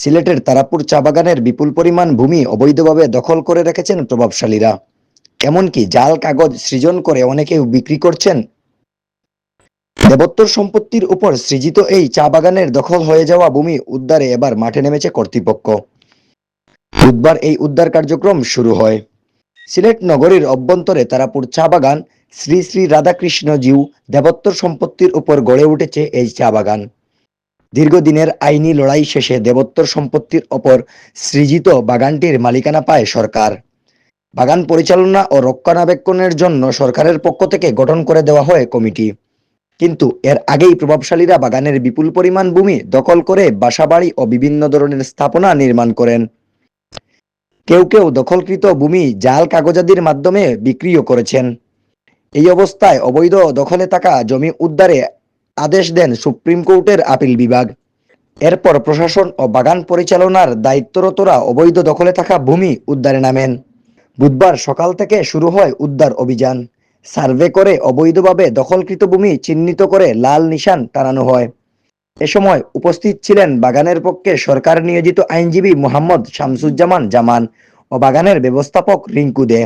সিলেটের তারাপুর চা বাগানের বিপুল পরিমাণ ভূমি অবৈধভাবে দখল করে রেখেছেন প্রভাবশালীরা। এমনকি জাল কাগজ সৃজন করে অনেকে বিক্রি করছেন। দেবত্তর সম্পত্তির উপর সৃজিত এই চা বাগানের দখল হয়ে যাওয়া ভূমি উদ্ধারে এবার মাঠে নেমেছে কর্তৃপক্ষ। বুধবার এই উদ্ধার কার্যক্রম শুরু হয়। সিলেট নগরীর অভ্যন্তরে তারাপুর চা বাগান শ্রী শ্রী রাধাকৃষ্ণ জিউ দেবত্তর সম্পত্তির উপর গড়ে উঠেছে এই চা বাগান। দীর্ঘদিনের আইনি লড়াই শেষে দেবত্তর সম্পত্তির ওপর সৃজিত বাগানটির মালিকানা পায় সরকার। বাগান পরিচালনা ও রক্ষণাবেক্ষণের জন্য সরকারের পক্ষ থেকে গঠন করে দেওয়া হয় কমিটি। কিন্তু এর আগেই প্রভাবশালীরা বাগানের বিপুল পরিমাণ ভূমি দখল করে বাসাবাড়ি ও বিভিন্ন ধরনের স্থাপনা নির্মাণ করেন। কেউ কেউ দখলকৃত ভূমি জাল কাগজাদির মাধ্যমে বিক্রিও করেছেন। এই অবস্থায় অবৈধ দখলে থাকা জমি উদ্ধারে আদেশ দেন সুপ্রিম কোর্টের আপিল বিভাগ। এরপর প্রশাসন ও বাগান পরিচালনার দায়িত্বরতরা অবৈধ দখলে থাকা ভূমি উদ্ধারে নামেন। বুধবার সকাল থেকে শুরু হয় উদ্ধার অভিযান। সার্ভে করে অবৈধভাবে দখলকৃত ভূমি চিহ্নিত করে লাল নিশান টানানো হয়। এ সময় উপস্থিত ছিলেন বাগানের পক্ষে সরকার নিয়োজিত আইনজীবী মোহাম্মদ শামসুজ্জামান জামান ও বাগানের ব্যবস্থাপক রিঙ্কু দে।